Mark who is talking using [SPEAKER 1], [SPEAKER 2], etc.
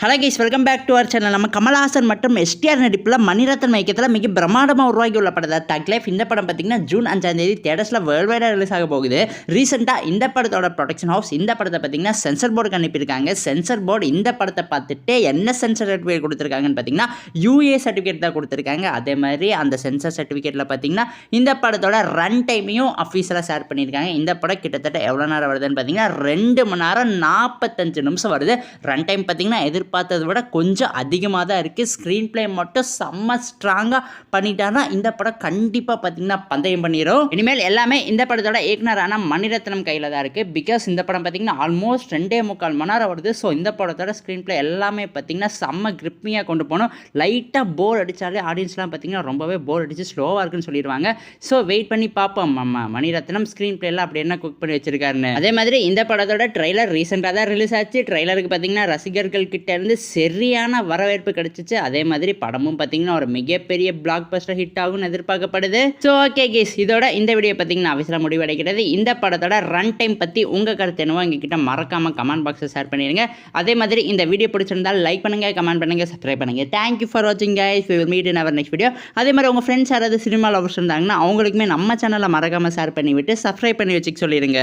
[SPEAKER 1] Hello guys welcome back to our channel நம்ம கமல்ஹாசன் மற்றும் STR நடிப்பில் மணிரத்னம் இயக்கத்தில் மிக பிரமாண்டமாக உருவாகி உள்ள படத்தை தக் லைஃப் இந்த படம் பார்த்தீங்கன்னா ஜூன் அஞ்சாம் தேதி தேட்டர்ஸில் வேர்ல்டு வைடாக ரிலீஸ் ஆக போகுது. ரீசெண்டாக இந்த படத்தோட ப்ரொடக்ஷன் ஹவுஸ் இந்த படத்தை பார்த்தீங்கன்னா சென்சர் போர்டுக்கு அனுப்பியிருக்காங்க. சென்சர் போர்டு இந்த படத்தை பார்த்துட்டு என்ன சென்சர் சர்டிஃபிகேட் கொடுத்துருக்காங்கன்னு பார்த்தீங்கன்னா யூஏ சர்டிஃபிகேட் தான் கொடுத்துருக்காங்க. அதே மாதிரி அந்த சென்சர் சர்டிஃபிகேட்டில் பார்த்தீங்கன்னா இந்த படத்தோட ரன் டைமையும் அஃபீஸில் ஷேர் பண்ணியிருக்காங்க. இந்த படம் கிட்டத்தட்ட எவ்வளோ நேரம் வருதுன்னு பார்த்தீங்கன்னா ரெண்டு மணி நேரம் நாற்பத்தஞ்சு நிமிஷம் வருது. ரன் டைம் பார்த்தீங்கன்னா எதிர்பார்த்ததை விட கொஞ்சம் அதிகமாக தான் இருக்குது ஸ்க்ரீன் ப்ளே மட்டும் செம்ம ஸ்ட்ராங்காக பண்ணிட்டாங்கன்னா இந்த படம் கண்டிப்பாக பார்த்தீங்கன்னா பந்தயம் பண்ணிடும் இனிமேல் எல்லாமே இந்த படத்தோட இயக்குனரான மணிரத்னம் கையில் தான் இருக்குது பிகாஸ் இந்த படம் பார்த்தீங்கன்னா ஆல்மோஸ்ட் ரெண்டே முக்கால் மணி நேரம் வருது. ஸோ இந்த படத்தோட ஸ்க்ரீன் ப்ளே எல்லாமே பார்த்தீங்கன்னா செம்ம கிரிப்பிங்காக கொண்டு போகணும். லைட்டாக போர் அடித்தாலே ஆடியன்ஸ்லாம் பார்த்தீங்கன்னா ரொம்பவே போர் அடித்து ஸ்லோவாக இருக்குன்னு சொல்லிடுவாங்க ஸோ வெயிட் பண்ணி பார்ப்போம். நம்ம மணிரத்னம் ஸ்க்ரீன் பிளேலாம் அப்படி என்ன குக் பண்ணி வச்சிருக்காருன்னு. அதே மாதிரி இந்த படத்தோட ட்ரைலர் ரீசெண்டாக தான் ரிலீஸ் ஆச்சு. ட்ரைலருக்கு பார்த்தீங்கன்னா ரசிகர்கள் கிட்ட இருந்து சரியான வரவேற்பு கிடைச்சிச்சு. அதே மாதிரி படமும் பார்த்தீங்கன்னா ஒரு மிகப்பெரிய பிளாக் பஸ்டர் ஹிட் ஆகும்னு எதிர்பார்க்கப்படுது. ஸோ ஓகே கேஸ் இதோட இந்த வீடியோ பார்த்தீங்கன்னா அவசரம் முடிவடைகிறது. இந்த படத்தோட ரன் டைம் பற்றி உங்கள் கருத்து என்னவோ எங்ககிட்ட மறக்காமல் கமெண்ட் பாக்ஸை ஷேர் பண்ணிடுங்க. அதே மாதிரி இந்த வீடியோ பிடிச்சிருந்தால் லைக் பண்ணுங்க கமெண்ட் பண்ணுங்க சப்ஸ்கிரைப் பண்ணுங்க. தேங்க்யூ ஃபார் வாட்சிங் guys will meet in our next video அதே மாதிரி உங்கள் ஃப்ரெண்ட்ஸ் யாராவது சினிமா லவர்ஸ் இருந்தாங்கன்னா அவங்களுக்குமே நம்ம சேனலை மறக்காமல் ஷேர் பண்ணிவிட்டு சப்ஸ்கிரைப் பண்ணி வச்சுக்க சொல்லிடுங்க.